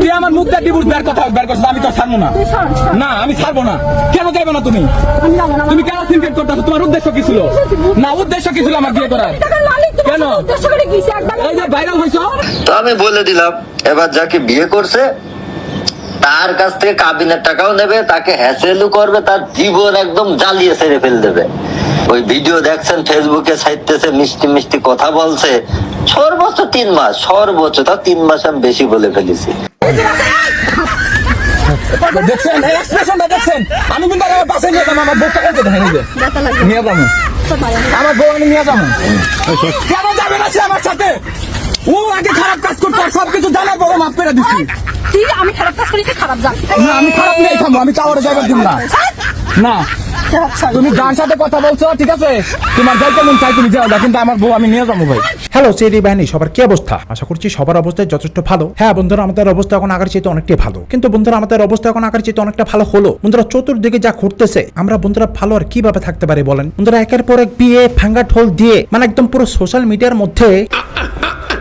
তুই আমার মুখ দিয়ে ডিভোর্স বের কথা বের করছিস আমি তো ছাড়বো না। সর, সর। না আমি ছাড়বো না। কেন যাইবে না তুমি? তুমি কেন সিনকেট করতেছো? তোমার উদ্দেশ্য কি ছিল? না উদ্দেশ্য কি ছিল আমার বিয়ে করার? কেন? সাথে উদ্দেশ্য করে গেছে একবার এই যে ভাইরাল হয়েছো তো আমি বলে দিলাম এবার যাকে বিয়ে করছে তার কাছ থেকে কাবিনের টাকাও নেবে তাকে হ্যাসেলও করবে তার জীবন একদম জ্বালিয়ে ছেড়ে ফেল দেবে। ওই ভিডিও দেখছেন ফেসবুকে সাইতেছে মিষ্টি মিষ্টি কথা বলছে। সর্বোচ্চ তিন মাস সর্বোচ্চ তাও তিন মাস আমি বেশি বলে ফেলেছি। দেখছেন? এই এক্সপ্রেশনটা দেখছেন? আমি কিন্তু আর আমার পাশে নিয়ে যাব আমার বউটা কাছে ব্যথা লাগবে। নিয়ে যাব। আমার বউ আমি নিয়ে যাব। কেন যাবে না সে আমার সাথে? ও আগে খারাপ কাজ করতো আর সবকিছু জানার পরে মাফ করে দিচ্ছি তুই আমি খারাপ কাজ করি খারাপ যান না আমি খারাপ নেই থামবো আমি কাউরে যাইবার দিব না। না আচ্ছা, তুমি যার সাথে কথা বলছো ঠিক আছে? তোমার যাইতে মন চাই তুমি যাও কিন্তু আমার বউ আমি নিয়ে যাব ভাই। হ্যালো সেরি বাহিনী সবার কি অবস্থা? আশা করছি সবার অবস্থা যথেষ্ট ভালো। হ্যাঁ বন্ধুরা আমাদের অবস্থা এখন আগের চাইতে অনেকটাই ভালো। কিন্তু বন্ধুরা আমাদের অবস্থা এখন আগের চাইতে অনেকটা ভালো হলো। বন্ধুরা চতুর্দিকে যা ঘটতেছে আমরা বন্ধুরা ভালো আর কীভাবে থাকতে পারি বলেন? বন্ধুরা একের পর এক বিয়ে ভাঙ্গা ঠোল দিয়ে মানে একদম পুরো সোশ্যাল মিডিয়ার মধ্যে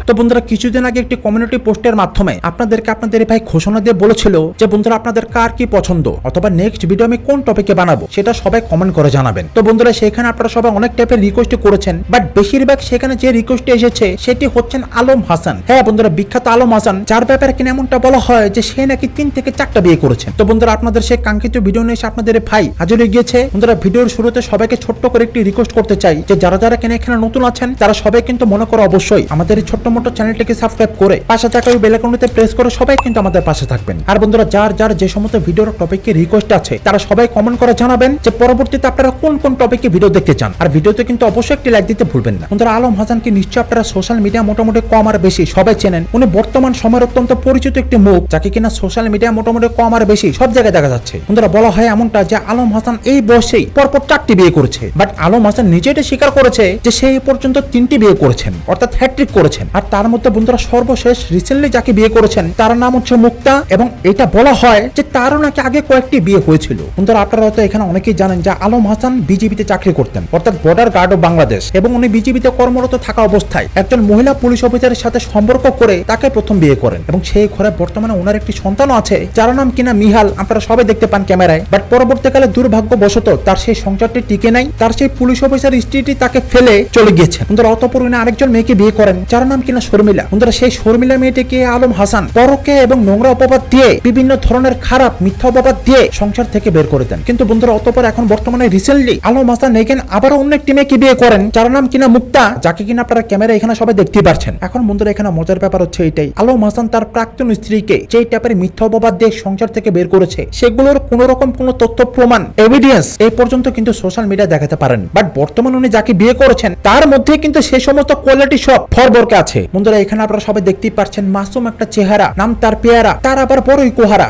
তো বন্ধুরা কিছুদিন আগে একটি কমিউনিটি পোস্টের মাধ্যমে আপনাদেরকে আপনাদের ভাই ঘোষণা দিয়ে বলেছিল যে, বন্ধুরা, আপনাদের কার কি পছন্দ? অথবা নেক্সট ভিডিও আমি কোন টপিকে বানাবো? সেটা সবাই কমেন্ট করে জানাবেন। তো বন্ধুরা, সেখানে আপনারা সবাই অনেক টাইপের রিকোয়েস্ট করেছেন বাট বেশিরভাগ সেখানে যে রিকোয়েস্ট এসেছে, সেটি হচ্ছেন আলম হাসান। হ্যাঁ বন্ধুরা, বিখ্যাত আলম হাসান, যার ব্যাপারে কিনা এমনটা বলা হয় যে, সে নাকি তিন থেকে চারটা বিয়ে করেছেন। তো বন্ধুরা, আপনাদের সেই কাঙ্ক্ষিত ভিডিও নিয়ে এসে আপনাদের ভাই হাজির হয়ে গিয়েছে। বন্ধুরা, ভিডিওর শুরুতে সবাইকে ছোট্ট করে একটি রিকোয়েস্ট করতে চাই যে, যারা যারা কিনা এখানে নতুন আছেন, তারা সবাই কিন্তু মনে করো অবশ্যই আমাদের এই ছোট্ট মোটো চ্যানেলটিকে সাবস্ক্রাইব করে পাশে থাকা ওই বেলাকনটিতে প্রেস করে সবাই কিন্তু আমাদের পাশে থাকবেন। আর বন্ধুরা, যার যার যে সমস্ত ভিডিওর টপিকে রিকোয়েস্ট আছে, তারা সবাই কমেন্ট করে জানাবেন যে পরবর্তীতে আপনারা কোন কোন টপিকে ভিডিও দেখতে চান। আর ভিডিওতে কিন্তু অবশ্যই একটি লাইক দিতে ভুলবেন না। বন্ধুরা, আলম হাসানকে নিশ্চয়ই আপনারা সোশ্যাল মিডিয়া মোটামুটি কম আর বেশি সবাই চেনেন। উনি বর্তমান সময়ের অত্যন্ত পরিচিত একটি মুখ, যাকে কিনা সোশ্যাল মিডিয়া মোটামুটি কম আর বেশি সব জায়গায় দেখা যাচ্ছে। বন্ধুরা, বলা হয় এমনটা যে আলম হাসান এই বয়সেই পরপর চারটি বিয়ে করেছে। বাট আলম হাসান নিজে এটা স্বীকার করেছে যে সে এই পর্যন্ত তিনটি বিয়ে করেছেন, অর্থাৎ হ্যাট্রিক করেছেন। আর তার মধ্যে বন্ধুরা সর্বশেষ রিসেন্টলি যাকে বিয়ে করেছেন, তার নাম হচ্ছে মুক্তা এবং এটা বলা হয় যে তারও নাকি আগে কয়েকটি বিয়ে হয়েছিল। বন্ধুরা আপনারা হয়তো এখানে অনেকেই জানেন যে আলম হাসান বিজেপিতে চাকরি করতেন, অর্থাৎ বর্ডার গার্ড অফ বাংলাদেশ এবং উনি বিজেপিতে কর্মরত থাকা অবস্থায় একজন মহিলা পুলিশ অফিসারের সাথে সম্পর্ক করে তাকে প্রথম বিয়ে করেন এবং সেই ঘরে বর্তমানে ওনার একটি সন্তানও আছে, যার নাম কিনা মিহাল, আপনারা সবাই দেখতে পান ক্যামেরায় বাট পরবর্তীকালে দুর্ভাগ্যবশত তার সেই সংসারটি টিকে নাই, তার সেই পুলিশ অফিসার স্ত্রীটি তাকে ফেলে চলে গিয়েছে। অতপর উনি আরেকজন মেয়েকে বিয়ে করেন, যার নাম কিনা শর্মিলা? বন্ধুরা, সেই শর্মিলা মেয়েটিকে আলম হাসান পরকে এবং নোংরা অপবাদ দিয়ে, বিভিন্ন ধরনের খারাপ, মিথ্যা অপবাদ দিয়ে সংসার থেকে বের করে দেন। কিন্তু বন্ধুরা, অতপর এখন বর্তমানে রিসেন্টলি আলম হাসান এখানে আবারও অন্য একটি মেয়েকে বিয়ে করেন, যার নাম কিনা মুক্তা, যাকে কিনা আপনারা ক্যামেরা এখানে সবাই দেখতেই পারছেন। এখন বন্ধুরা, এখানে মজার ব্যাপার হচ্ছে এটাই। আলম হাসান তার প্রাক্তন স্ত্রীকে যেই টাইপের মিথ্যা অপবাদ দিয়ে সংসার থেকে বের করেছে, সেগুলোর কোন রকম কোন তথ্য, প্রমাণ এভিডেন্স এই পর্যন্ত কিন্তু সোশ্যাল মিডিয়া দেখাতে পারেন বাট বর্তমানে উনি যাকে বিয়ে করেছেন, তার মধ্যে কিন্তু সে সমস্ত কোয়ালিটি সব ফরবরকে আছে। বন্ধুরা এখানে আপনারা সবাই দেখতেই পারছেন মাসুম একটা চেহারা নাম তার পেয়ারা তার আবার বড়ই কোহারা।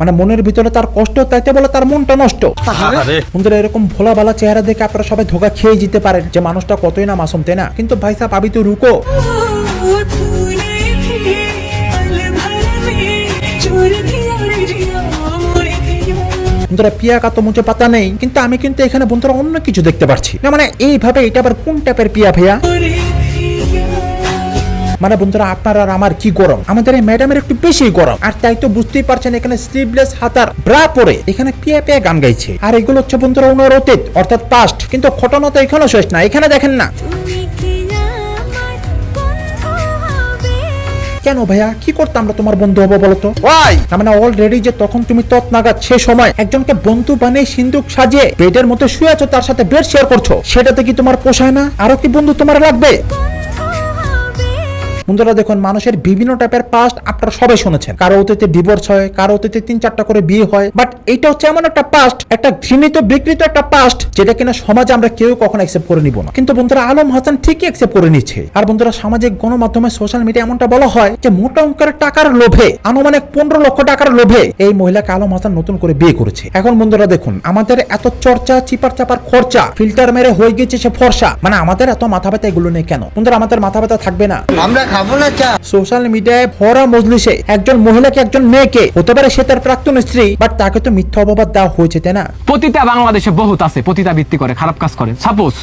মানে মনের ভিতরে তার কষ্ট তাইতে বলে তার মনটা নষ্ট। বন্ধুরা এরকম ভোলা ভালা চেহারা দেখে আপনারা সবাই ধোকা খেয়ে যেতে পারেন। যে মানুষটা কতই না মাসুম তাই না? কিন্তু ভাই সাহেব আবি তো রুকো। বন্ধুরা তো মুঝে পাতা নেই কিন্তু আমি কিন্তু এখানে বন্ধুরা অন্য কিছু দেখতে পাচ্ছি না মানে এইভাবে এটা আবার কোন টাইপের পিয়া ভাইয়া? মানে বন্ধুরা আপনার আর আমার কি গরম? আমাদের এই ম্যাডামের একটু বেশি গরম। আর তাই তো বুঝতেই পারছেন এখানে স্লিভলেস হাতার ব্রা পরে এখানে পিয়া পিয়া গান গাইছে। আর এগুলো হচ্ছে বন্ধুরা ওনার অতীত অর্থাৎ পাস্ট কিন্তু ঘটনা তো এখানেও শেষ না এখানে দেখেন না। কেন ভাইয়া কি করতে আমরা তোমার বন্ধু হব বলতো না মানে অলরেডি যে তখন তুমি তৎ নাগাদ সে সময় একজনকে বন্ধু বানিয়ে সিন্ধুক সাজিয়ে বেডের মধ্যে শুয়ে আছো তার সাথে বেড শেয়ার করছ। সেটাতে কি তোমার পোষায় না? আরও কি বন্ধু তোমার লাগবে? বন্ধুরা দেখুন, মানুষের বিভিন্ন টাইপের পাস্ট আপনারা সবাই শুনেছেন। কারও অতীতে ডিভোর্স হয়, কারও অতীতে তিন চারটা করে বিয়ে হয় বাট এটা হচ্ছে এমন একটা পাস্ট একটা ঘৃণিত, বিকৃত একটা পাস্ট যেটা কিনা সমাজে আমরা কেউ কখনো অ্যাকসেপ্ট করে নিব না। কিন্তু বন্ধুরা, আলম হাসান ঠিকই অ্যাকসেপ্ট করে নিচ্ছে। আর বন্ধুরা, সামাজিক গণমাধ্যমে সোশ্যাল মিডিয়া এমনটা বলা হয় যে, মোটা অঙ্কের টাকার লোভে, আনুমানিক পনেরো লক্ষ টাকার লোভে এই মহিলাকে আলম হাসান নতুন করে বিয়ে করেছে। এখন বন্ধুরা দেখুন, আমাদের এত চর্চা চিপার চাপার খরচা ফিল্টার মেরে হয়ে গেছে সে ফর্সা। মানে আমাদের এত মাথা ব্যথা এগুলো নেই কেন? বন্ধুরা, আমাদের মাথা ব্যথা থাকবে না। আমরা খাব না চা। সোশ্যাল মিডিয়ায় ভরা মজলিসে একজন মহিলাকে একজন মেয়েকে হতে পারে সে তার প্রাক্তন স্ত্রী বাট তাকে তো মিথ্যা অপবাদ দেওয়া হয়েছে তাই না? পতিতা বাংলাদেশে বহুত আছে পতিতা ভিত্তি করে খারাপ কাজ করে। সাপোজ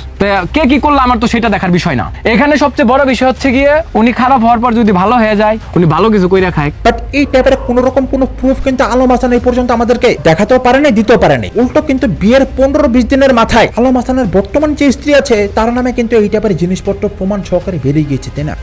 কে কি করল আমার তো সেটা দেখার বিষয় না। এখানে সবচেয়ে বড় বিষয় হচ্ছে গিয়ে উনি খারাপ হওয়ার পর যদি ভালো হয়ে যায় উনি ভালো কিছু কইরা খায়। বাট এই টাইপের কোন রকম কোন প্রুফ কিন্তু আলম হাসান এই পর্যন্ত আমাদেরকে দেখাতেও পারেনি দিতেও পারেনি। উল্টো কিন্তু বিয়ের পনেরো বিশ দিনের মাথায় আলম হাসানের বর্তমান যে স্ত্রী আছে তার নামে কিন্তু এই টাইপের জিনিসপত্র প্রমাণ সহকারে বেরিয়ে গিয়েছে তাই না?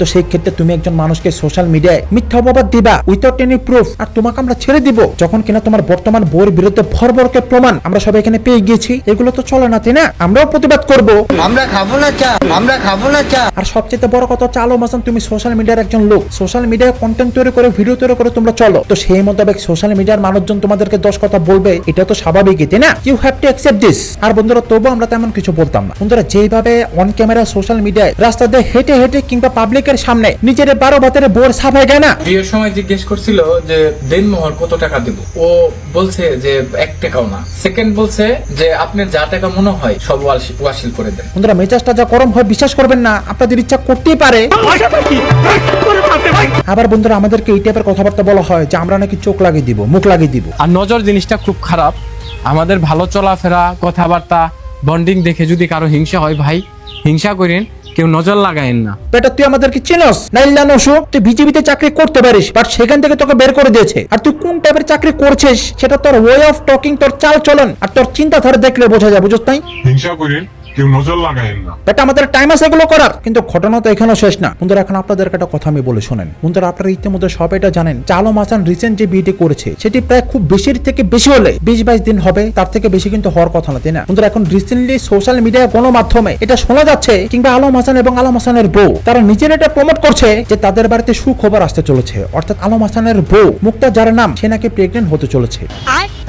তো সেই ক্ষেত্রে তুমি একজন মানুষকে সোশ্যাল মিডিয়ায় মিথ্যা অপবাদ দিবা উইথাউট এনি প্রুফ আর তোমাকে আমরা ছেড়ে দিব। যখন কিনা তোমার বর্তমান বইয়ের বিরুদ্ধে ভরভরকে প্রমাণ আমরা সবাই এখানে পেয়ে গিয়েছি এগুলো তো চলে না তাই না? আমরাও প্রতিবাদ করব। আমরা খাব না চা আমরা খাব না চা। আর সবচেয়ে বড় কথা হচ্ছে আলম হাসান তুমি সোশ্যাল মিডিয়ার একজন লোক। সোশ্যাল মিডিয়ায় কন্টেন্ট তৈরি করে ভিডিও তৈরি করে তোমরা চলো। তো সেই মোতাবেক সোশ্যাল মিডিয়ার মানুষজন তোমাদেরকে দশ কথা বলবে এটা তো স্বাভাবিকই তাই না? You have to accept this আর বন্ধুরা তবু আমরা তেমন কিছু বলতাম না। বন্ধুরা যেভাবে অন ক্যামেরা সোশ্যাল মিডিয়ায় রাস্তা দিয়ে হেঁটে হেঁটে কিংবা পাবলিকের সামনে নিজের বারো ভাতের বোর সাফাই গায় না বিয়ের সময় জিজ্ঞেস করছিল যে দেনমোহর কত টাকা দেব? ও বলছে যে এক টাকাও না। সেকেন্ড বলছে যে আপনার যা টাকা মনে হয় সব ওয়াসিল করে দেন। বন্ধুরা মেজাজটা যা গরম হয় বিশ্বাস করবেন না আপনাদের ইচ্ছা করতেই পারে। আবার বন্ধুরা আমাদেরকে এই টাইপের কথাবার্তা বলা হয় যে আমরা নাকি চোখ লাগিয়ে দিব মুখ লাগিয়ে দিব। আর নজর জিনিসটা খুব খারাপ। আমাদের ভালো চলাফেরা কথাবার্তা বন্ডিং দেখে যদি কারও হিংসা হয় ভাই হিংসা করেন কেউ নজর লাগায়েন না। বেটা তুই আমাদেরকে চিনস? নাইল্লা নসু তুই বিজেপিতে চাকরি করতে পারিস বাট সেখান থেকে তোকে বের করে দিয়েছে। আর তুই কোন টাইপের চাকরি করছিস? সেটা তোর ওয়ে অফ টকিং তোর চাল চলন আর তোর চিন্তাধারা দেখলে বোঝা যায় বুঝছ তাই? হিংসা করেন কেউ নজর লাগায়েন না। বেটা আমাদের টাইম আছে এগুলো করার। কিন্তু ঘটনা তো এখানেও শেষ না। বন্ধুরা এখন আপনাদের একটা কথা আমি বলে শোনেন। বন্ধুরা আপনারা ইতিমধ্যে সব এটা জানেন যে আলম হাসান রিসেন্ট যে বিয়েটি করেছে সেটি প্রায় খুব বেশির থেকে বেশি হলে বিশ বাইশ দিন হবে তার থেকে বেশি কিন্তু হওয়ার কথা না তাই না? বন্ধুরা এখন রিসেন্টলি সোশ্যাল মিডিয়া গণমাধ্যমে এটা শোনা যাচ্ছে কিংবা আলম হাসান এবং আলম হাসানের বউ তারা নিজের এটা প্রমোট করছে যে তাদের বাড়িতে সুখবর আসতে চলেছে। অর্থাৎ আলম হাসানের বউ মুক্তা যার নাম সে নাকি প্রেগনেন্ট হতে চলেছে।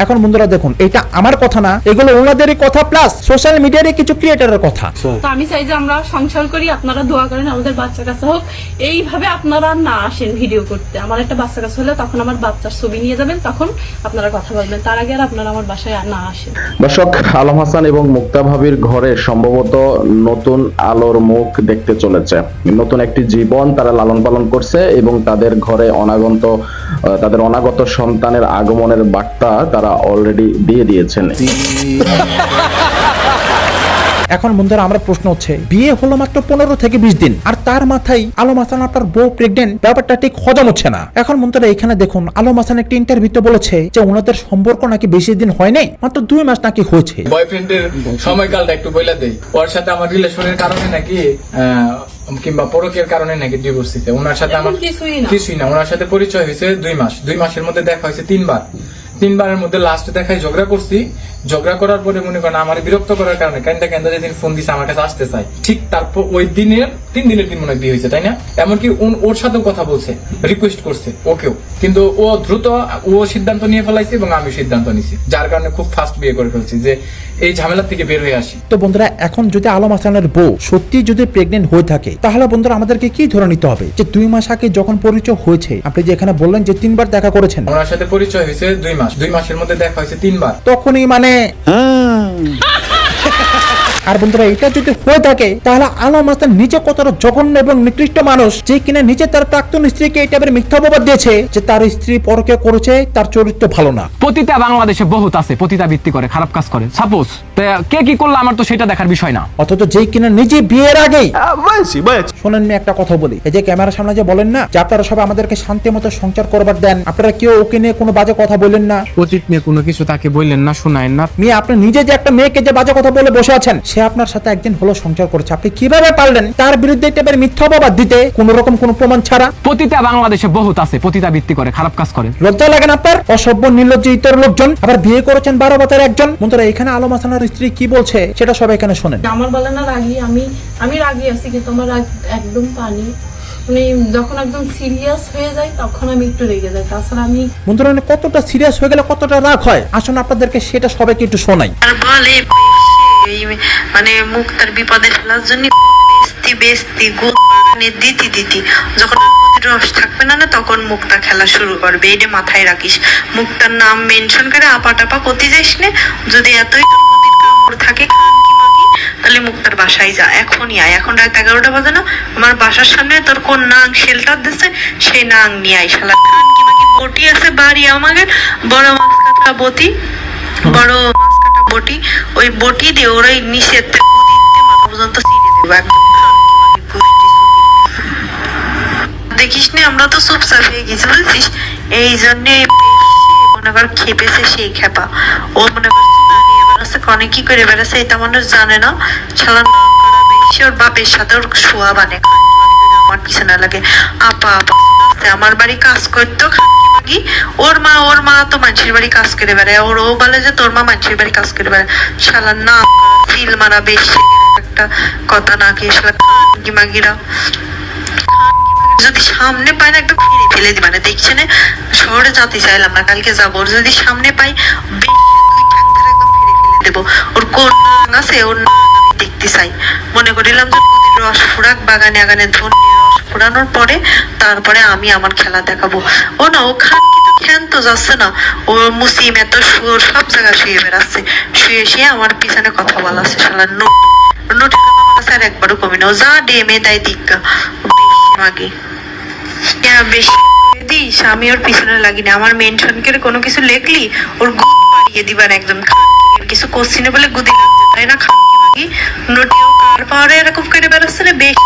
এখন বন্ধুরা দেখুন এটা আমার কথা না এগুলো ওনাদেরই কথা প্লাস সোশ্যাল মিডিয়ারই কিছু ক্রিয়েটারের কথা। তো আমি চাই যে আমরা সংসার করি আপনারা দোয়া করেন আমাদের বাচ্চা কাছে হোক। এইভাবে আপনারা না আসেন ভিডিও করতে। আমার একটা বাচ্চা কাছে হলে তখন আমার বাচ্চার ছবি নিয়ে যাবেন তখন আপনারা কথা বলবেন। তার আগে আর আপনারা আমার বাসায় আর না আসেন। দর্শক আলম হাসান এবং মুক্তা ভাবির ঘরে সম্ভবত নতুন আলোর মুখ দেখতে চলেছে। নতুন একটি জীবন তারা লালন পালন করছে এবং তাদের ঘরে অনাগত আহ, তাদের অনাগত সন্তানের আগমনের বার্তা তারা অলরেডি দিয়ে দিয়েছেন। এখন বন্ধুরা আমরা প্রশ্ন হচ্ছে বিয়ে হলো মাত্র পনেরো থেকে বিশ দিন আর তার মাথায় আলম হাসান আপনার বউ প্রেগনেন্ট ব্যাপারটা ঠিক হজম হচ্ছে না। এখন বন্ধুরা এখানে দেখুন আলম হাসান একটি ইন্টারভিউতে বলেছে যে ওনাদের সম্পর্ক নাকি বেশি দিন হয় নাই মাত্র দুই মাস নাকি হয়েছে। বয়ফ্রেন্ডের সময়কালটা একটু বইলা দেই। ওর সাথে আমার রিলেশনের কারণে নাকি কিংবা পরকের কারণে নাকি ডিভোর্স দিতে ওনার সাথে আমার এমন কিছুই না। কিছুই না। ওনার সাথে পরিচয় হয়েছে দুই মাস। দুই মাসের মধ্যে দেখা হয়েছে তিনবার। তিনবারের মধ্যে লাস্ট দেখায় ঝগড়া করছি। ঝগড়া করার পরে মনে করেন আমার বিরক্ত করার কারণে কেন্দা কেন্দা যেদিন ফোন দিছে আমার কাছে আসতে চাই ঠিক তারপর ওই দিনের তিন দিনের দিন মনে বিয়ে হয়েছে তাই না? এমনকি ওর সাথেও কথা বলছে রিকোয়েস্ট করছে ওকেও। কিন্তু ও দ্রুত ও সিদ্ধান্ত নিয়ে ফেলাইছে এবং আমি সিদ্ধান্ত নিছি। যার কারণে খুব ফাস্ট বিয়ে করে ফেলছি যে এই ঝামেলা থেকে বের হয়ে আসি। তো বন্ধুরা এখন যদি আলম হাসানের বউ সত্যি যদি প্রেগনেন্ট হয়ে থাকে তাহলে বন্ধুরা আমাদেরকে কি ধরে নিতে হবে? যে দুই মাস আগে যখন পরিচয় হয়েছে আপনি যে এখানে বললেন যে তিনবার দেখা করেছেন। ওনার সাথে পরিচয় হয়েছে দুই মাস। দুই মাসের মধ্যে দেখা হয়েছে তিনবার। তখনই মানে আর বন্ধুরা এটা যদি হয়ে থাকে তাহলে আলম হাসান নিজে কতটা জঘন্য এবং নিকৃষ্ট মানুষ যে কিনা নিজে তার প্রাক্তন স্ত্রীকে এই টাইপের মিথ্যা অপবাদ দিয়েছে যে তার স্ত্রী পরকে করেছে তার চরিত্র ভালো না। পতিতা বাংলাদেশে বহুত আছে পতিতা ভিত্তি করে খারাপ কাজ করে। সাপোজ কে কি করল আমার তো সেটা দেখার বিষয় না। অথচ যেই কিনা নিজে বিয়ের আগেই শোনেন আমি একটা কথা বলি। এই যে ক্যামেরার সামনে যে বলেন না যে আপনারা সবাই আমাদেরকে শান্তি মতো সংসার করবার দেন আপনারা কেউ ওকে নিয়ে কোনো বাজে কথা বললেন না। অতীত নিয়ে কোনো কিছু তাকে বললেন না শোনায়েন না। মেয়ে আপনি নিজে যে একটা মেয়েকে যে বাজে কথা বলে বসে আছেন সে আপনার সাথে একদিন হলো সংসার করেছে। আপনি কীভাবে পারলেন? তার বিরুদ্ধে এই টাইপের মিথ্যা অপবাদ দিতে কোন রকম কোনো প্রমাণ ছাড়া। পতিতা বাংলাদেশে বহুত আছে পতিতা ভিত্তি করে খারাপ কাজ করে। লজ্জা লাগে না আপনার? অসভ্য নির্লজ্জ ইতর লোকজন। আবার বিয়ে করেছেন বারো বছর একজন। বন্ধুরা এখানে আলম হাসানের স্ত্রী কি বলছে সেটা সবাই এখানে শোনেন। আমার বলে না রাগি। আমি আমি রাগি আছি কিন্তু আমার রাগ একদম পানি। মানে যখন একদম সিরিয়াস হয়ে যায় তখন আমি একটু রেগে যাই। তাছাড়া আমি বন্ধুরা মানে কতটা সিরিয়াস হয়ে গেলে কতটা রাগ হয়? আসুন আপনাদেরকে সেটা সবাইকে একটু শোনাই। এই মানে মুক্তার বিপদে ফেলার জন্য বেস্তি বেস্তি গুড় বাগানে দিতি দিতি। যখন রস থাকবে না না, তখন মুক্তা খেলা শুরু করবে। এটা মাথায় রাখিস। মুক্তার নাম মেনশন করে আপা টাপা করতে যাইস নে। যদি এতই কামড় থাকে তাহলে মুক্তার বাসায় যা। এখনই আয়। এখন রাত এগারোটা বাজে না। আমার বাসার সামনে তোর কোন নাং শেল্টার দিচ্ছে সেই নাং নিয়ে আয় শালা। কি বটি আছে বাড়ি আমাদের। বড় মাছ কাটা বটি, বড় বটি, ওই বটি দিয়ে ওরাই নিষেধ মাথা পর্যন্ত দেখিস নি আমরা তো গেছি, বুঝছিস? এই মনে কর খেপেছে সেই খেপা। ও মনে কর বেড়াচ্ছে কনে কি করে বেড়াচ্ছে, এটা মানুষ জানে না। বেশি, ওর বাপের সাথে ওর শোয়া বানে আমার পিছনে লাগে। আপা আপা আমার বাড়ি কাজ করতো খানকি মাগি ওর মা ওর মা তো মানুষের বাড়ি কাজ করে বেড়ায়। ওর ও বলে যে তোর মা মানুষের বাড়ি কাজ করে বেড়ায়। শালা না ফিল মারা বেশি একটা কথা না কি শালা মাগিরা। যদি সামনে পাই না একদম ফিরে ফেলে দিবা না। দেখছে না, শহরে যেতে চাইলাম না, কালকে যাব। যদি সামনে পাই বেশ ফেলে দেবো। ওর কোন আছে, ওর দেখতে চাই। মনে করিলাম যে রস ফুরাক, বাগানে আগানে রস ফুরানোর পরে তারপরে আমি আমার খেলা দেখাবো। ও না, ও খান যাচ্ছে না। ও মুসিম এত সুর, সব জায়গায় শুয়ে বেড়াচ্ছে। শুয়ে শুয়ে আমার পিছনে কথা নোট। নোটের কথা একবারও কমে না। ও যা দিকা বেশি মাগে। বেশি দিস, আমি ওর পিছনে লাগিনি। আমার মেনশন করে কোনো কিছু লেখলি? ওর গুদ পাড়িয়ে দিবার একদম। কিছু কোশ্চিনে বলে গুদি লাগছে, তাই না খানকি? এরকম করে বেশি।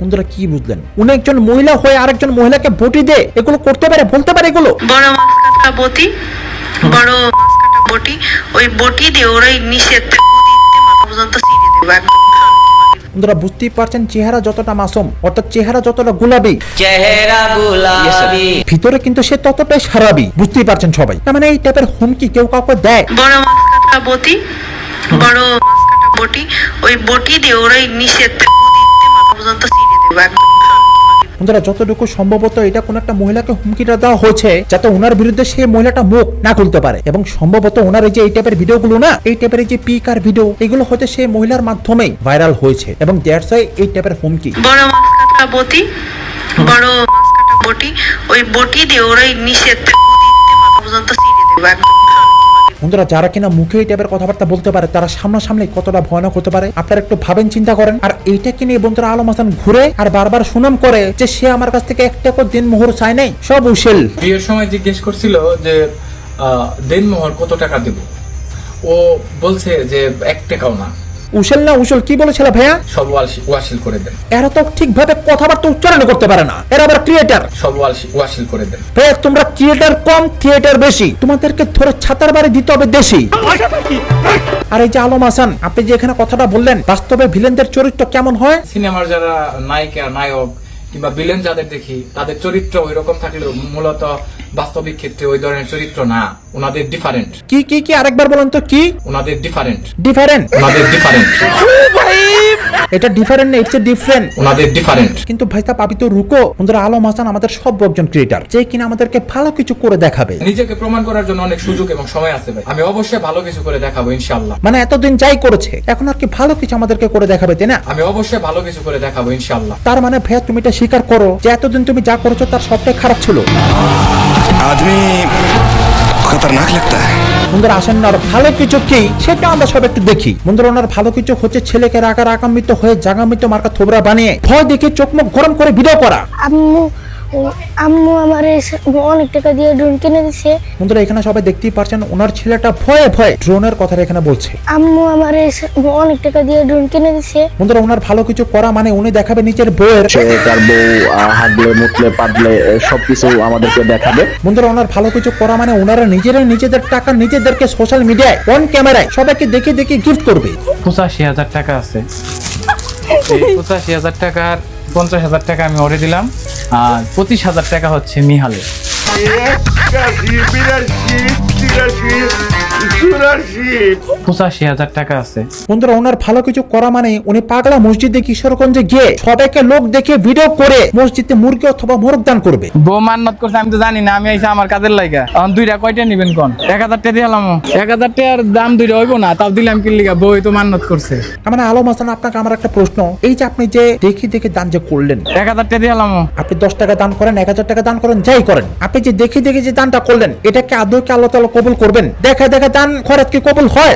বন্ধুরা কি বুঝলেন? উনি একজন মহিলা হয়ে আরেকজন মহিলাকে বটি দে এগুলো করতে পারে বলতে পারে এগুলো। বড় মাছ কাটা বটি বড় মাছ কাটা বটি ওই বটি দিয়ে ওরাই নিষেধ মাথা পর্যন্ত ছিঁড়ে দেবো একদম বন্ধুরা বুঝতেই পারছেন চেহারা যতটা মাসুম অর্থাৎ চেহারা যতটা গোলাপি। চেহারা গোলাপি। ভিতরে কিন্তু সে ততটাই সারাবি বুঝতেই পারছেন সবাই। তার মানে এই টাইপের হুমকি কেউ কাউকে দেয়। বড় মাছ কাটা বটি বড় বটি ওই বটি দিয়ে ওরাই নিষেধ মাথা পর্যন্ত ছিঁড়ে দেবো একদম বন্ধুরা যতটুকু সম্ভবত এটা কোন একটা মহিলাকে হুমকিটা দেওয়া হয়েছে যাতে ওনার বিরুদ্ধে সেই মহিলাটা মুখ না খুলতে পারে। এবং সম্ভবত ওনার এই যে এই টাইপের ভিডিওগুলো না এই টাইপের যে পিক আর ভিডিও এগুলো হয়তো সেই মহিলার মাধ্যমেই ভাইরাল হয়েছে। এবং দ্যাটস ওয়াই এই টাইপের হুমকি। বড় মাছ কাটা বটি বড় মাছ কাটা বটি ওই বটি দিয়ে ওরাই নিষেধ পর্যন্ত ছিঁড়ে দেবো একদম বন্ধুরা যারা কিনা মুখে এই টাইপের কথাবার্তা বলতে পারে তারা সামনাসামনি কতটা ভয়ানক হতে পারে আপনারা একটু ভাবেন চিন্তা করেন। আর এইটাকে নিয়ে বন্ধুরা আলম হাসান ঘুরে আর বারবার সুনাম করে যে সে আমার কাছ থেকে একটা করে দিন মোহর চায় নাই? সব উশেল বিয়ের সময় জিজ্ঞেস করছিল যে আহ, দেনমোহর কত টাকা দেব? ও বলছে যে এক টাকাও না। উশেল না উশেল কি বলেছিল ভাইয়া? সব ওয়াসিল করে দেন। এরা তো ঠিকভাবে কথাবার্তা উচ্চারণ করতে পারে না। এরা আবার ক্রিয়েটার সব ওয়াসিল করে দেন। ভাইয়া তোমরা ক্রিয়েটার কম থিয়েটার বেশি। তোমাদেরকে ধরে ছাতার বাড়ি দিতে হবে দেশি। আর এই যে আলম হাসান আপনি যে এখানে কথাটা বললেন বাস্তবে ভিলেনদের চরিত্র কেমন হয়? সিনেমার যারা নায়িকা নায়ক কিংবা বিলেন যাদের দেখি তাদের চরিত্র ওই রকম থাকলেও মূলত বাস্তবিক ক্ষেত্রে ওই ধরনের চরিত্র না। ওনাদের ডিফারেন্ট কি কি কি? আরেকবার বলেন তো কি? ওনাদের ডিফারেন্ট ডিফারেন্ট ওনাদের ডিফারেন্ট এটা ডিফারেন্ট না ইটস ডিফারেন্ট ওনাদের ডিফারেন্ট কিন্তু ভাই সাহেব আপনি তো রুকো। বন্ধুরা আলম হাসান আমাদের সব একজন ক্রিয়েটর যে কিনা আমাদেরকে ভালো কিছু করে দেখাবে। নিজেকে প্রমাণ করার জন্য অনেক সুযোগ এবং সময় আছে ভাই। আমি অবশ্যই ভালো কিছু করে দেখাবো ইনশাআল্লাহ। মানে এতদিন যাই করেছে এখন আর কি ভালো কিছু আমাদেরকে করে দেখাবে তাই না? আমি অবশ্যই ভালো কিছু করে দেখাবো ইনশাআল্লাহ। তার মানে ভাই তুমি এটা স্বীকার করো যে এতদিন তুমি যা করেছ তার সবটাই খারাপ ছিল। আদমি খতরনাক লাগতা বন্ধুরা আসেন না আর ভালো কিছু কি সেটা আমরা সব একটু দেখি বন্ধুরা ওনার ভালো কিছু হচ্ছে ছেলেকে রাগা রাগাম্বিত হয়ে জাগামিত মার্কা থোবরা বানিয়ে ভয় দেখে চোখ মুখ গরম করে ভিডিও করা আম্মু আম্মু আমার অনেক টাকা দিয়ে ড্রোন কিনে দিছে। বন্ধুরা এখানে সবাই দেখতেই পারছেন ওনার ছেলেটা ভয়ে ভয়ে ড্রোনের কথা এখানে বলছে। আম্মু আমার অনেক টাকা দিয়ে ড্রোন কিনে দিছে। বন্ধুরা ওনার ভালো কিছু করা মানে উনি দেখাবে নিজের বইয়ের সে তার বউ হাগলে মুতলে পাতলে সবকিছু আমাদেরকে দেখাবে। বন্ধুরা ওনার ভালো কিছু করা মানে ওনারা নিজেরা নিজেদের টাকা নিজেদেরকে সোশ্যাল মিডিয়ায় অন ক্যামেরায় সবাইকে দেখে দেখে গিফট করবে। পঁচাশি হাজার টাকা আছে। পঁচাশি হাজার টাকার পঞ্চাশ হাজার টাকা আমি অর্ডার দিলাম। আর পঁচিশ হাজার টাকা হচ্ছে মিহালে পঁচাশি হাজার টাকা আছে। বন্ধুরা ওনার ভালো কিছু করা মানে উনি পাগলা মসজিদে কিশোরগঞ্জে গিয়ে সবাইকে লোক দেখে ভিডিও করে মসজিদে মুরগি অথবা মোরগ দান করবে। বউ মান্নত করছে আমি তো জানি না আমি আইসা আমার কাজের লাইগা। এখন দুইটা কয়টা নিবেন কোন? এক হাজার টাকা দিলাম এক হাজার টাকার দাম দুইটা হইব না তাও দিলাম কি লিগা বউ তো মান্নত করছে। তার মানে আলম হাসান আপনাকে আমার একটা প্রশ্ন এই যে আপনি যে দেখে দেখে দান যে করলেন এক হাজার টাকা দিলাম আপনি দশ টাকা দান করেন এক হাজার টাকা দান করেন যাই করেন আপনি যে দেখে দেখে যে দানটা করলেন এটাকে আদৌ কি আল্লাহ তালা কবুল করবেন? দেখা দেখা দান খরচ কি কবুল হয়?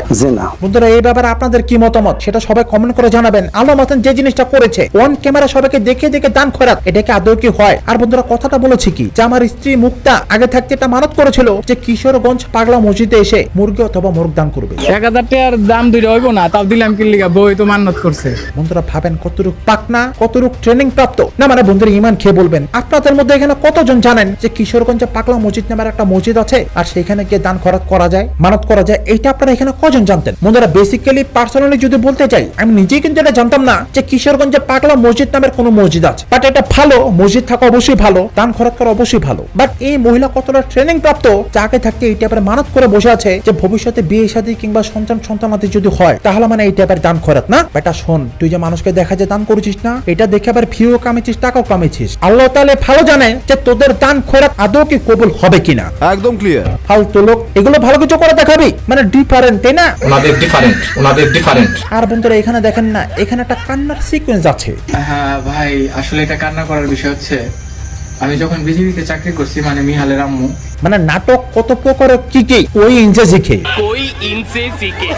বন্ধুরা এই ব্যাপারে আপনাদের কি মতামত? সেটা সবাই কমেন্ট করে জানাবেন। আলম হাসান যে জিনিসটা করেছে অন ক্যামেরা সবাইকে দেখে দেখে দান খরাত এটাকে আদৌ কি হয়? আর বন্ধুরা কথাটা বলেছি কি? যে আমার স্ত্রী মুক্তা আগে থাকতে এটা মানত করেছিল যে কিশোরগঞ্জ পাগলা মসজিদে এসে মুরগি অথবা মুরগ দান করবে। এক হাজার টাকার দাম দুইটা হইব না তাও দিলাম কি লিগা বই তো মান্নত করছে। বন্ধুরা ভাবেন কতটুক পাকনা কতটুক ট্রেনিং প্রাপ্ত? না মানে বন্ধুরা ইমান খেয়ে বলবেন। আপনাদের মধ্যে এখানে কতজন জানেন যে কিশোরগঞ্জে পাকলা মসজিদ নামের একটা মসজিদ আছে আর সেখানে গিয়ে দান খরচ করা যায়? মানত করা যায় এইটা আপনারা এখানে কজন জানতেন? বন্ধুরা বেসিক্যালি পার্সোনালি যদি বলতে চাই আমি নিজেই কিন্তু এটা জানতাম না যে কিশোরগঞ্জে পাকলা মসজিদ নামের কোনো মসজিদ আছে। বাট এটা ভালো মসজিদ থাকা অবশ্যই ভালো দান খরচ করা অবশ্যই ভালো। বাট এই মহিলা কতটা ট্রেনিং প্রাপ্ত যাকে থাকতে এই টাইপের মানত করে বসে আছে যে ভবিষ্যতে বিয়ে শাদী কিংবা সন্তান সন্তানাদি যদি হয় তাহলে মানে এই টাইপের দান খরচ না? বেটা শোন তুই যে মানুষকে দেখা যে দান করেছিস না এটা দেখে আবার ভিউ কামেছিস টাকাও কামেছিস আল্লাহ তাহলে ভালো জানে যে তোদের দান খরচ আদৌ কি কবুল হবে কিনা। একদম ক্লিয়ার ফালতু লোক এগুলো ভালো কিছু করে দেখাবি মানে ডিফারেন্ট তাই না? ওনাদের ডিফারেন্ট ওনাদের ডিফারেন্ট আর বন্ধুরা এখানে দেখেন না এখানে একটা কান্নার সিকোয়েন্স আছে। হ্যাঁ ভাই আসলে এটা কান্না করার বিষয় হচ্ছে আমি যখন বিজেপিতে চাকরি করছি মানে মিহালের আম্মু। মানে নাটক কত প্রকার কি কি? ওই ইঞ্চে শিখে। ওই ইনসে শিখে।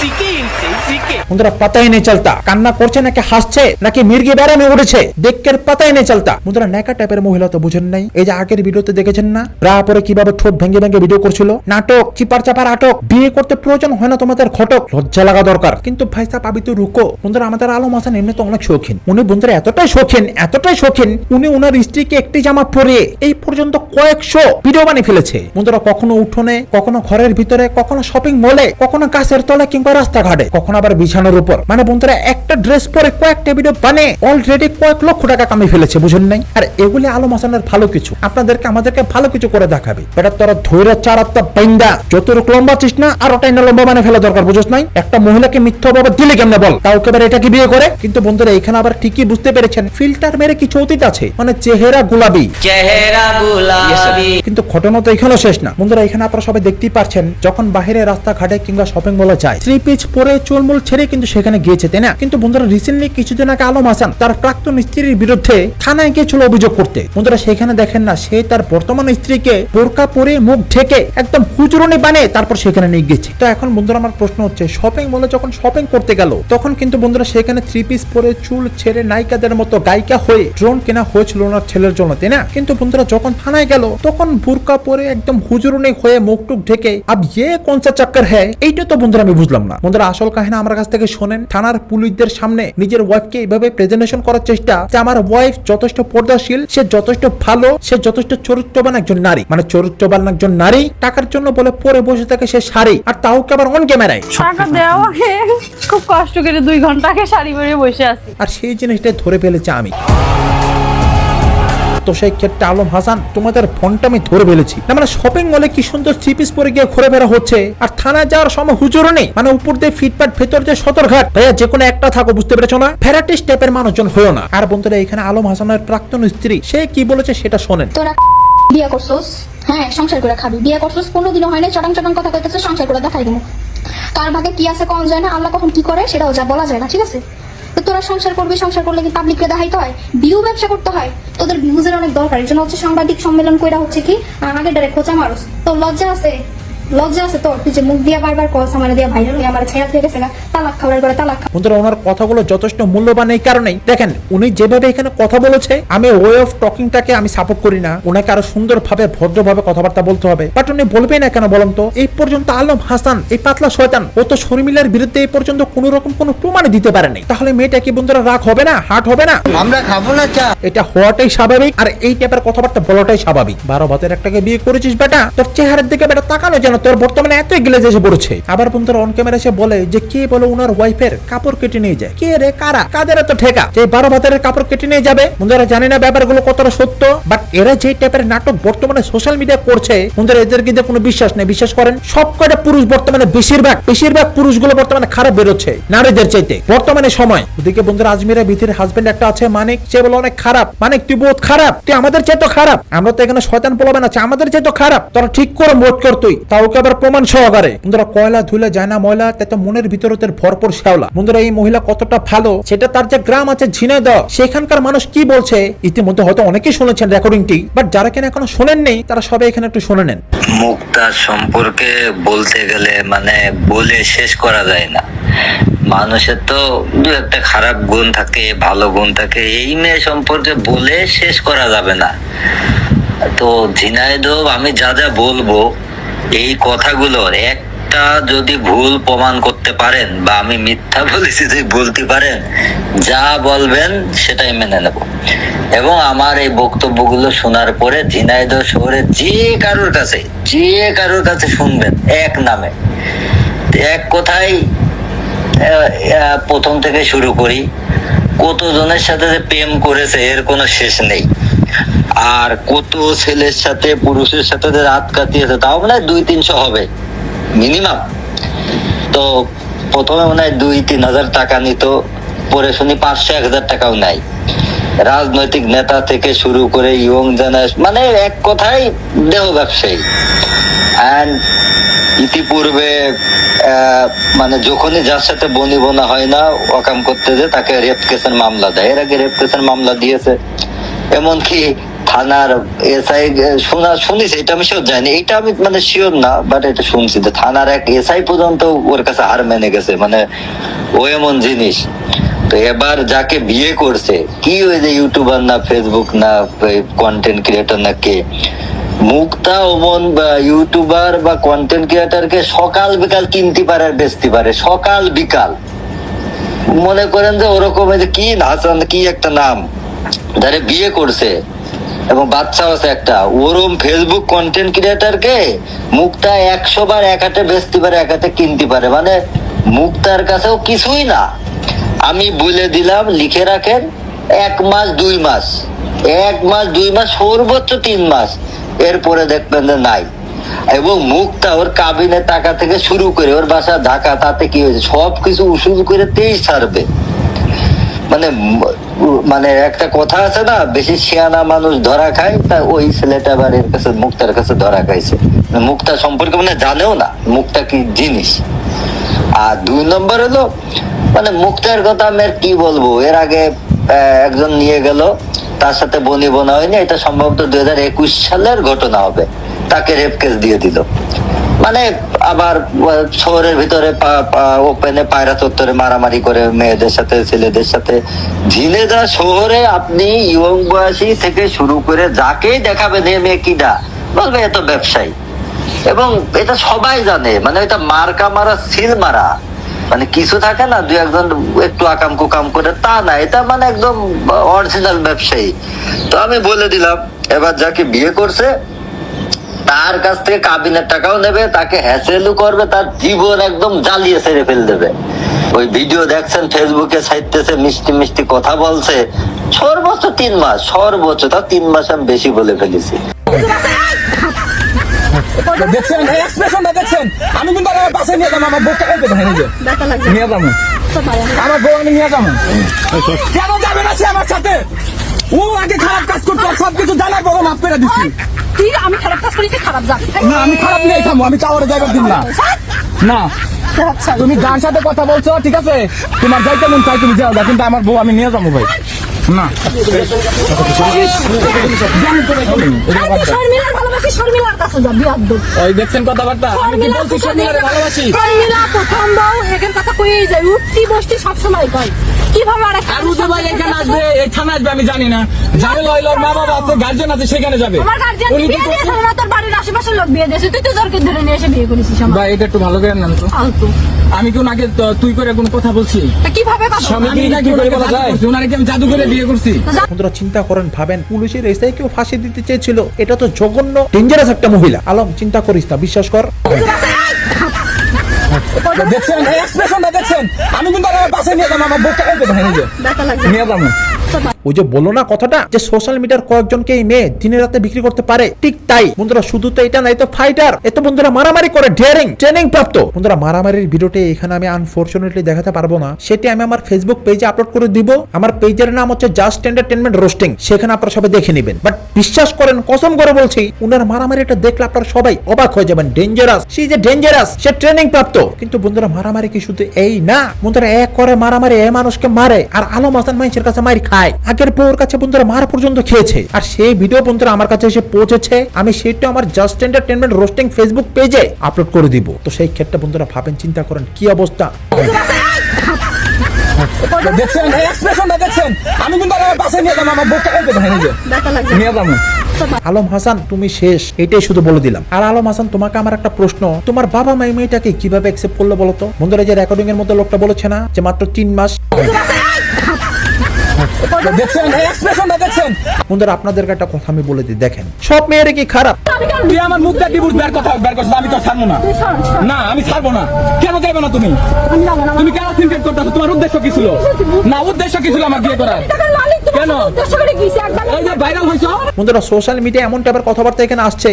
শিখে ইনসে শিখে। বন্ধুরা পাতাই নেই চলতা। কান্না করছে নাকি হাসছে? নাকি মির্গি বেড়ামে উঠেছে দেখকের পাতাই নেই চলতা। বন্ধুরা নেকা টাইপের মহিলা তো বুঝেন নাই। এই যে আগের ভিডিওতে দেখেছেন না? ব্রা পরে কীভাবে ঠোঁট ভেঙে ভেঙে ভিডিও করছিল? নাটক চিপার চাপার আটক। বিয়ে করতে প্রয়োজন হয় না তোমাদের ঘটক। লজ্জা লাগা দরকার। কিন্তু ভাই সাহেব আবি তো রুকো। বন্ধুরা আমাদের আলম হাসান এমনি তো অনেক শৌখিন। উনি বন্ধুরা এতটাই শৌখিন এতটাই শৌখিন। উনি ওনার স্ত্রীকে একটি জামা পরিয়ে এই পর্যন্ত কয়েকশো ভিডিও বানিয়ে ফেলেছে। বন্ধুরা, কখনো উঠোনে, কখনো ঘরের ভিতরে, কখনো শপিং মলে কখনো গাছের তলায় কিংবা রাস্তাঘাটে, কখনো আবার বিছানোর উপর। মানে বন্ধুরা, একটা ড্রেস পরে কয়েকটা ভিডিও বানিয়ে অলরেডি কয়েক লক্ষ টাকা কামিয়ে ফেলেছে, বুঝেন নাই? আর এগুলি আলম হাসানের ভালো কিছু। আপনাদেরকে আমাদেরকে ভালো কিছু করে দেখাবে। বেটা, তোরা ধৈর্য চার আত্মা বাইন্দা। যতটুক লম্বা চিস না, আর ওটাই লম্বা মানে ফেলা দরকার বুঝোস নাই? একটা মহিলাকে মিথ্যা বাবা দিলে কেমনে বল? তাও এবার এটা কি বিয়ে করে? কিন্তু বন্ধুরা, এখানে আবার ঠিকই বুঝতে পেরেছেন ফিল্টার মেরে কিছু অতীত আছে। মানে চেহারা গোলাপি। কিন্তু ঘটনা তো এখানেও শেষ না। বন্ধুরা এখানে আপনারা সবাই দেখতেই পারছেন যখন বাইরে রাস্তাঘাটে কিংবা শপিং মলে যায় থ্রি পিচ পরে চুলমুল ছেড়ে কিন্তু সেখানে গিয়েছে তাই না? কিন্তু বন্ধুরা রিসেন্টলি কিছুদিন আগে আলম হাসান তার প্রাক্তন স্ত্রীর বিরুদ্ধে থানায় গিয়েছিল অভিযোগ করতে। বন্ধুরা সেখানে দেখেন না সে তার বর্তমান স্ত্রীকে বোরকা পরে মুখ ঢেকে একদম হুজুরনি বানিয়ে তারপর সেখানে নিয়ে গেছে তো এখন বন্ধুরা আমার প্রশ্ন হচ্ছে শপিং মলে যখন শপিং করতে গেল তখন কিন্তু বন্ধুরা সেখানে থ্রি পিস পরে চুল ছেড়ে নায়িকাদের মতো গায়িকা হয়ে ড্রোন কেনা হয়েছিল ওনার ছেলের জন্য তাই না কিন্তু বন্ধুরা যখন থানায় গেল তখন বুরকা পরে একদম হুজুরনি হয়ে মুখ টুক ঢেকে আব ইয়ে কোন সা চক্কর হ্যায় এইটা তো বন্ধুরা আমি বুঝলাম না। বন্ধুরা আসল কাহিনী আমার কাছ থেকে শোনেন থানার পুলিশদের সামনে নিজের ওয়াইফকে এইভাবে প্রেজেন্টেশন করার চেষ্টা যে আমার ওয়াইফ যথেষ্ট পর্দাশীল সে যথেষ্ট ভালো সে যথেষ্ট চরিত্রবান একজন নারী। মানে চরিত্রবান একজন নারী টাকার জন্য বলে পরে বসে থাকে সে শাড়ি আর তাও কে আবার অন ক্যামেরায় টাকা দেওয়া খুব কষ্ট করে দুই ঘণ্টা আগে শাড়ি পরে বসে আছি। আর সেই জিনিসটা ধরে ফেলেছে আমি। তো সেই ক্ষেত্রে আলম হাসান, তোমাদের ফোনটা আমি ধরে ফেলেছি। না মানে শপিং মলে কি সুন্দর থ্রি পিস পরে গিয়ে ঘুরে হচ্ছে? আর থানায় যাওয়ার সময় হুজুরও নেই? মানে উপর দিয়ে ভেতর যে ভাইয়া, যে কোনো একটা থাকো, বুঝতে পেরেছ না? ভ্যারাইটিস টাইপের মানুষজন হয়েও না। আর বন্ধুরা, এখানে আলম হাসানের প্রাক্তন স্ত্রী, সে কি বলেছে সেটা শোনেন। বিয়ে করছোস? হ্যাঁ সংসার করে খাবি। বিয়ে করছোস? পনেরো দিনও হয় না কথা কইতেছে, সংসার করে দেখাই দেবো। কার ভাগে কি আছে কম যায় না, আল্লাহ কখন কি করে, সেটাও যা বলা যায় না, ঠিক আছে? তো তোরা সংসার করবি, সংসার করলে কি পাবলিককে দেখাইতে হয়? ভিউ ব্যবসা করতে হয়। তোদের ভিউজের অনেক দরকার। এর জন্য হচ্ছে সাংবাদিক সম্মেলন কইরা হচ্ছে কি আগে ডাইরেক্ট খোঁচা মারুস। তোর লজ্জা আছে? লজ্জা আছে তোর তুই যে মুখ দিয়া বারবার কস আমার দিয়া ভাইরাল হয়ে আমার ছেড়া থেকে গেছে গা, তালাক খাবার করে তালাক বন্ধুরা ওনার কথাগুলো যথেষ্ট মূল্যবান এই কারণেই। দেখেন উনি যেভাবে এখানে কথা বলেছে আমি ওয়ে অফ টকিংটাকে আমি সাপোর্ট করি না। ওনাকে আরও সুন্দরভাবে ভদ্রভাবে কথাবার্তা বলতে হবে। বাট উনি বলবে না কেন বলুন তো? এই পর্যন্ত আলম হাসান এই পাতলা শয়তান ও তো শর্মিলার বিরুদ্ধে এই পর্যন্ত কোন রকম কোনো প্রমাণ দিতে পারেনি তাহলে মেয়েটা কি বন্ধুরা রাগ হবে না? হাট হবে না? আমরা খাব না চা। এটা হওয়াটাই স্বাভাবিক আর এই টাইপের কথাবার্তা বলাটাই স্বাভাবিক। বারো ভাতের একটাকে বিয়ে করেছিস বেটা? তোর চেহারার দিকে বেটা তাকানো যেন তোর বর্তমানে এত গিলে এসে পড়েছে। আবার বন্ধুরা অন ক্যামেরা এসে বলে যে, কে বলে উনার ওয়াইফের কাপড় কেটে নিয়ে যায়? কে রে, কারা? কাদের এত ঠেকা? যে, বারো ভাতের কাপড় কেটে নিয়ে যাবে? বন্ধুরা, জানি না ব্যাপারগুলো কতটা সত্য বাট এরা যে টাইপের নাটক বর্তমানে সোশ্যাল মিডিয়া করছে, বন্ধুরা, এদের কিন্তু কোনো বিশ্বাস নেই। বিশ্বাস করেন সব কয়টা পুরুষ বর্তমানে বেশিরভাগ বেশিরভাগ পুরুষগুলো বর্তমানে খারাপ বেরোচ্ছে, নারীদের চাইতে। বর্তমানে সময়, ওদিকে বন্ধুরা, আজমিরা ভিতির হাজবেন্ড একটা আছে, মানিক, সে বলে অনেক খারাপ। মানিক, তুই বহুত খারাপ, তুই আমাদের চাইতো খারাপ। আমরা তো এখানে শয়তান পোলাবেন আছে, আমাদের চাইতো খারাপ। তোরা ঠিক করে মোট কর তুই। তাও কাউকে আবার প্রমাণ সহকারে। বন্ধুরা, কয়লা ধুলে যায় না ময়লা, তাই তো মনের ভিতরে তার ভরপুর শ্যাওলা। বন্ধুরা, এই মহিলা কতটা ভালো, সেটা তার যে গ্রাম আছে ঝিনাইদহ, সেখানকার মানুষ কি বলছে, ইতিমধ্যে হয়তো অনেকেই শুনেছেন রেকর্ডিংটি বাট যারা কিনা এখনও শোনেননি, তারা সবাই এখানে একটু শুনে নেন। মুক্তার সম্পর্কে বলতে গেলে মানে বলে শেষ করা যায় না। মানুষের তো দু একটা খারাপ গুণ থাকে, ভালো গুণ থাকে, এই মেয়ে সম্পর্কে বলে শেষ করা যাবে না। তো ঝিনাইদহ, আমি যা যা বলব এই কথাগুলোর একটা যদি ভুল প্রমাণ করতে পারেন বা আমি মিথ্যা বলেছি যদি বলতে পারেন, যা বলবেন সেটাই মেনে নেব। এবং আমার এই বক্তব্যগুলো শোনার পরে ঝিনাইদহ শহরে যে কারোর কাছে, যে কারোর কাছে শুনবেন, এক নামে। এক কথায় প্রথম থেকে শুরু করি। কতজনের সাথে যে প্রেম করেছে, এর কোনো শেষ নেই। আর কত ছেলের সাথে, পুরুষের সাথে রাত কাটিয়েছে, তাও মনে হয় দুই তিনশো হবে মিনিমাম তো প্রথমে মনে হয় দুই তিন হাজার টাকা নিত, পরে শুনি পাঁচশো, এক হাজার টাকাও নাই। রাজনৈতিক নেতা থেকে শুরু করে ইয়ং জেনারেশন মানে এক কথায় দেহ ব্যবসায়ী। ইতিপূর্বে মানে যখনই যার সাথে বনি বোনা হয় না ওকাম করতে যে তাকে রেপ কেসের মামলা দেয়। এর আগে রেপ কেসের মামলা দিয়েছে। এমনকি থানার এসআই শোনা শুনিস এটা আমি শিওর জানি। এটা আমি মানে শিওর না বাট এটা শুনছি যে থানার এক এসআই পর্যন্ত ওর কাছে হার মেনে গেছে। মানে ও এমন জিনিস। তো এবার যাকে বিয়ে করছে, কি ওই যে ইউটিউবার না ফেসবুক না কন্টেন্ট ক্রিয়েটর না কে? মুক্তা, ওমন বা ইউটিউবার বা কন্টেন্ট ক্রিয়েটরকে সকাল বিকাল কিনতে পারে আর বেচতে পারে। সকাল বিকাল। মনে করেন যে ওরকম কি হাসান কি একটা নাম। যারা বিয়ে করছে এবং বাচ্চাও আছে একটা। ওরম ফেসবুক কন্টেন্ট ক্রিয়েটরকে মুক্তা একশো বার এক হাতে বেচতে পারে এক হাতে কিনতে পারে। মানে মুক্তার কাছেও কিছুই না। আমি বলে দিলাম, লিখে রাখেন, এক মাস, দুই মাস। এক মাস, দুই মাস, সর্বোচ্চ তিন মাস। এরপরে দেখবেন যে নাই। এবং মুক্তা ওর কাবিনে টাকা থেকে শুরু করে, ওর বাসা ঢাকা, তাতে কি হয়েছে? সব কিছু উসুল করে তেইশ ছাড়বে। মানে মানে একটা কথা আছে না, বেশি শিয়ানা মানুষ ধরা খায়, তা ওই ছেলেটা আবার এর কাছে, মুক্তার কাছে ধরা খাইছে। মানে মুক্তা সম্পর্কে মানে জানেও না, মুক্তা কি জিনিস। আর দুই নম্বর হলো মানে মুক্তার কথা আমি কি বলব, এর আগে একজন নিয়ে গেল, তার সাথে বনি বোনা হয়নি, এটা সম্ভবত দুই হাজার একুশ সালের ঘটনা হবে, তাকে রেপ কেস দিয়ে দিল। মানে আবার শহরের ভিতরে ওপেনে পায়রা চত্বরে মারামারি করে মেয়েদের সাথে, ছেলেদের সাথে। ঝিনেদা শহরে আপনি ইয়ং বয়সী থেকে শুরু করে যাকেই দেখাবেন এ মেয়ে কিডা বলবে এত ব্যবসায়ী। এবং এটা সবাই জানে মানে এটা মার্কা মারা, সিল মারা। মানে কিছু থাকে না, দু একজন একটু আকাম কুকাম করে, তা না, এটা মানে একদম অরিজিনাল ব্যবসায়ী। তো আমি বলে দিলাম, এবার যাকে বিয়ে করছে তার কাছ থেকে কাবিনের টাকাও নেবে তাকে হ্যাসেলও করবে তার জীবন একদম জ্বালিয়ে ছেড়ে ফেল দেবে। ওই ভিডিও দেখছেন ফেসবুকে ছাইতেছে মিষ্টি মিষ্টি কথা বলছে। সর্বোচ্চ তিন মাস সর্বোচ্চ তা তিন মাস আমি বেশি বলে ফেলেছি। দেখছেন এক্সপ্রেশনটা দেখছেন? আমি কিন্তু আমার বাসায় নিয়ে যাব আমার বউকে এই দেখেন নিয়ে যাব। আমার বউ আমি নিয়ে যাব। কেন যাবে না সে আমার সাথে? ও আগে খারাপ কাজ করতো সবকিছু জানার পর মাফ করে দিচ্ছি তুই আমি খারাপ কাজ করেছি খারাপ যাক না আমি খারাপ নিয়ে থামবো আমি টাওয়ারে যাইবার দিন না। না। তুমি যার সাথে কথা বলছো ঠিক আছে? তোমার যাইতে মন চাই তুমি যাও কিন্তু আমার বউ আমি নিয়ে যাব ভাই। না। ওই দেখছেন কথাবার্তা আমি কি বলছি শর্মিলারে ভালোবাসি? শর্মিলা প্রথম বউ এখান কথা কইই যায় উঠতি বসতি সবসময় কয়। কীভাবে আর একটা আর উদে ভাই এখানে আসবে এই থানা আসবে আমি জানি না। যাবে ওর মা বাবা আছে গার্জেন আছে সেখানে যাবে। উনি বিয়ে কি না তোর বাড়ির আশেপাশের লোক বিয়ে দিয়েছে। তুই তো জোরকে ধরে নিয়ে এসে বিয়ে করেছিস আমার। ভাই এটা একটু ভালো করে নেন তো। ফালতু আমি কি ওনাকে তো- তুই করে কোনো কথা বলছি কীভাবে কথা আমি কি কি করে বলা যায়? ওনারে কি আমি জাদু করে বিয়ে করছি? বন্ধুরা চিন্তা করেন ভাবেন পুলিশের এসআই কেউ ফাঁসি দিতে চেয়েছিল এটা তো জঘন্য ডেঞ্জারাস একটা মহিলা। আলম চিন্তা করিস না বিশ্বাস কর। দেখছেন এক্সপ্রেশনটা দেখছেন? আমি কিন্তু আমার বাসায় নিয়ে যাব আমার নিয়ে যাব। ওই যে বলো না কথাটা? যে সোশ্যাল মিডিয়ার কয়েকজনকে এই মেয়ে দিনে রাতে বিক্রি করতে পারে। ঠিক তাই। বন্ধুরা, শুধু তো এটা নাই তো ফাইটার এত বন্ধুরা মারামারি করে ডেয়ারিং ট্রেনিং প্রাপ্ত। বন্ধুরা, মারামারির ভিডিওটি এখানে আমি আনফরচুনেটলি দেখাতে পারব না। সেটি আমি আমার ফেসবুক পেজে আপলোড করে দিব। আমার পেজের নাম হচ্ছে জাস্ট এন্টারটেনমেন্ট রোস্টিং সেখানে আপনারা সবাই দেখে নেবেন। বাট বিশ্বাস করেন, কসম করে বলছি, উনার মারামারিটা দেখলে আপনারা সবাই অবাক হয়ে যাবেন। ডেঞ্জারাস সে যে ডেঞ্জারাস সে ট্রেনিং প্রাপ্ত। কিন্তু বন্ধুরা, মারামারি কি শুধু এই না? বন্ধুরা, এক করে মারামারি এ মানুষকে মারে, আর আলম হাসান মানুষের কাছে মারি খায়। আগের বউর কাছে বন্ধুরা মারা পর্যন্ত খেয়েছে। আর সেই ভিডিও বন্ধুরা আমার কাছে এসে পৌঁছেছে আমি সেটা আমার জাস্ট এন্টারটেনমেন্ট রোস্টিং ফেসবুক পেজে আপলোড করে দিব। তো সেই ক্ষেত্রে বন্ধুরা ভাবেন চিন্তা করেন কি অবস্থা? দেখছেন? এক্সপ্রেশনটা দেখছেন? আমি কিন্তু আমার নিয়ে আমার নিয়ে আলম হাসান তুমি শেষ। এটাই শুধু বলে দিলাম। আর আলম হাসান তোমাকে আমার একটা প্রশ্ন তোমার বাবা মাই মেয়েটাকে কীভাবে অ্যাকসেপ্ট করল বলো তো? বন্ধুরা যে রেকর্ডিং এর মধ্যে লোকটা বলেছে না যে মাত্র তিন মাস দেখছেন? এক্সপ্রেশনটা দেখছেন? বন্ধুরা আপনাদেরকে একটা কথা আমি বলে দিই দেখেন সব মেয়েরা কি খারাপ? তুই আমার মুখ দিয়ে ডিভোর্স বের কথা বের করছিস আমি তো ছাড়বো না। না আমি ছাড়বো না। কেন যাইবে না তুমি? তুমি কেন সিনক্রেট করতেছো? তোমার উদ্দেশ্য কি ছিল? না উদ্দেশ্য কি ছিল আমার বিয়ে করার? কেন? এই যে ভাইরাল হইছো বন্ধুরা সোশ্যাল মিডিয়া এমন টাইপের কথাবার্তা এখানে আসছে।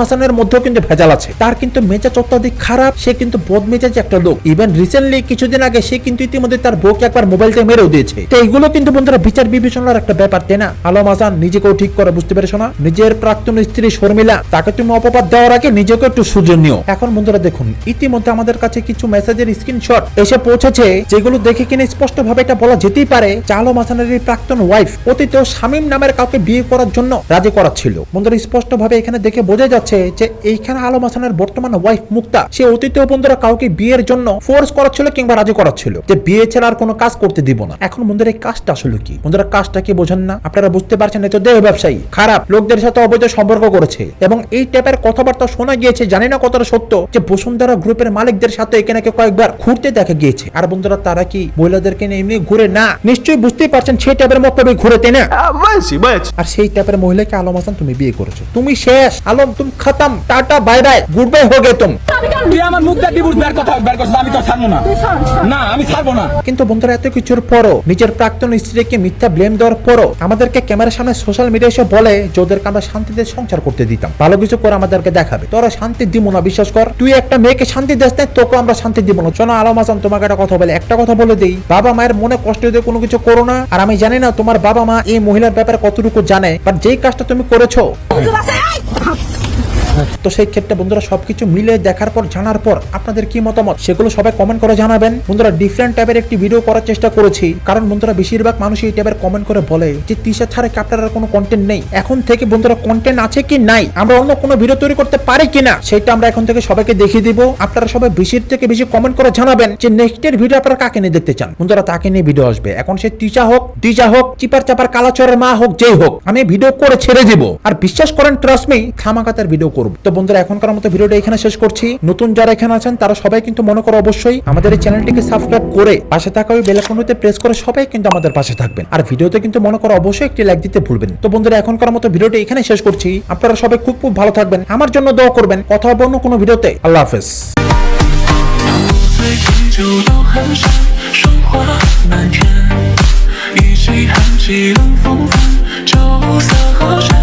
হাসানের মধ্যেও কিন্তু ভেজাল আছে। তার কিন্তু মেজাজ অত্যাধিক খারাপ সে কিন্তু বদ মেজাজ একটা লোক। ইভেন রিসেন্টলি কিছুদিন আগে সে কিন্তু ইতিমধ্যে তার বউকে একবার মোবাইলটা মেরেও দিয়েছে। তো এইগুলো কিন্তু বন্ধুরা বিচার বিবেচনার একটা ব্যাপার তাই না? আলম হাসান নিজেকেও ঠিক করে বুঝতে পেরেছ না? নিজের প্রাক্তন স্ত্রী শর্মিলা তাকে তুমি অপবাদ দেওয়ার আগে নিজেকে একটু সুযোগ নিও। এখন বন্ধুরা দেখুন ইতিমধ্যে আমাদের কাছে কিছু মেসেজের স্ক্রিনশট এসে পৌঁছেছে যেগুলো দেখে কিনে স্পষ্ট ভাবে এটা বলা যেতেই পারে যে আলম হাসানের এই প্রাক্তন ওয়াইফ অতীত শামীম নামের কাউকে বিয়ে করার জন্য রাজি করাচ্ছিল। বন্ধুরা স্পষ্ট ভাবে এখানে দেখে বোঝা যাচ্ছে যে এইখানে আলম হাসানের বর্তমান ওয়াইফ মুক্তা, সে অতীতেও বন্ধুরা কাউকে বিয়ের জন্য ফোর্স করাচ্ছিল কিংবা রাজি করাচ্ছিল। যে বিয়ে ছাড়া আর কোনো কাজ করতে দিব না। এখন বন্ধুরা, এই কাজটা আসলে কি? বন্ধুরা, কাজটা কি বোঝেন না? আপনারা বুঝতে পারছেন এই তো দেহ ব্যবসায়ী। খারাপ, লোকদের সাথে অবৈধ সম্পর্ক করেছে। এবং এই টাইপের কথাবার্তা শোনা গিয়েছে, জানি না কতটা সত্য, যে বসুন্ধরা গ্রুপের মালিকদের সাথে এখানে কয়েকবার ঘুরতে দেখা গিয়েছে। আর বন্ধুরা, তারা কি মহিলাদেরকে নিয়ে এমনি ঘুরে না? নিশ্চয়ই বুঝতেই পারছেন, সেই টাইপের ঘুরে তাই না আর সেই টাইপের মহিলাকে আলম হাসান তুমি বিয়ে করেছ। তুমি শেষ আলম তুমি খতম tata bye bye goodbye হো গে তুম। তুই আমার মুখ দিয়ে ডিভোর্স বের কথা বের করছিস আমি তো ছাড়বো না। না আমি ছাড়বো না। কিন্তু বন্ধুরা এত কিছুর পরও নিজের প্রাক্তন স্ত্রীকে মিথ্যা ব্লেম দেওয়ার পরও আমাদেরকে ক্যামেরার সামনে সোশ্যাল মিডিয়া এসে বলে যে ওদেরকে আমরা শান্তিতে সংসার করতে দিতাম। ভালো কিছু করে আমাদেরকে দেখাবে। তোরা শান্তি দিব না বিশ্বাস কর। তুই একটা মেয়েকে শান্তি দেস না তোকে আমরা শান্তি দিব না শোনো আলম হাসান তোমাকে একটা কথা বলে একটা কথা বলে দিই। বাবা মায়ের মনে কষ্ট দিয়ে কোনো কিছু করো না। আর আমি জানি না তোমার বাবা মা এই মহিলার ব্যাপারে কতটুকু জানে? বাট যেই কাজটা তুমি করেছ? তো সেই ক্ষেত্রে বন্ধুরা সবকিছু মিলে দেখার পর, জানার পর আপনাদের কি মতামত? সেগুলো সবাই কমেন্ট করে জানাবেন। বন্ধুরা ডিফারেন্ট টাইপের একটি ভিডিও করার চেষ্টা করেছি। কারণ বন্ধুরা বেশিরভাগ মানুষ এই টাইপের কমেন্ট করে বলে যে তিসা ছাড়া কি আপনার কোনো কন্টেন্ট নেই? এখন থেকে বন্ধুরা কন্টেন্ট আছে কি নাই? আমরা অন্য কোনো ভিডিও তৈরি করতে পারি কিনা সেটা আমরা এখন থেকে সবাইকে দেখিয়ে দিব। আপনারা সবাই বেশির থেকে বেশি কমেন্ট করে জানাবেন যে নেক্সটের ভিডিও আপনারা কাকে নিয়ে দেখতে চান? বন্ধুরা তাকে নিয়ে ভিডিও আসবে। এখন সে টিচা হোক টিচা হোক, চিপার চাপার কালাচরের মা হোক, যেই হোক, আমি ভিডিও করে ছেড়ে দিব। আর বিশ্বাস করেন ট্রাস্ট মি খামাকাতার ভিডিও করব তো বন্ধুরা এখনকার মতো ভিডিওটা এখানে শেষ করছি নতুন যারা এখানে আছেন তারা সবাই কিন্তু মনে করো অবশ্যই আমাদের এই চ্যানেলটিকে সাবস্ক্রাইব করে পাশে থাকা ওই বেলাকনটিতে প্রেস করে সবাই কিন্তু আমাদের পাশে থাকবেন আর ভিডিওতে কিন্তু মনে করো অবশ্যই একটি লাইক দিতে ভুলবেন তো বন্ধুরা এখনকার মতো ভিডিওটা এখানে শেষ করছি আপনারা সবাই খুব খুব ভালো থাকবেন আমার জন্য দোয়া করবেন কথা হবে অন্য কোনো ভিডিওতে আল্লাহ হাফেজ 醉酒到寒山，霜华满天，一起喊起冷风帆，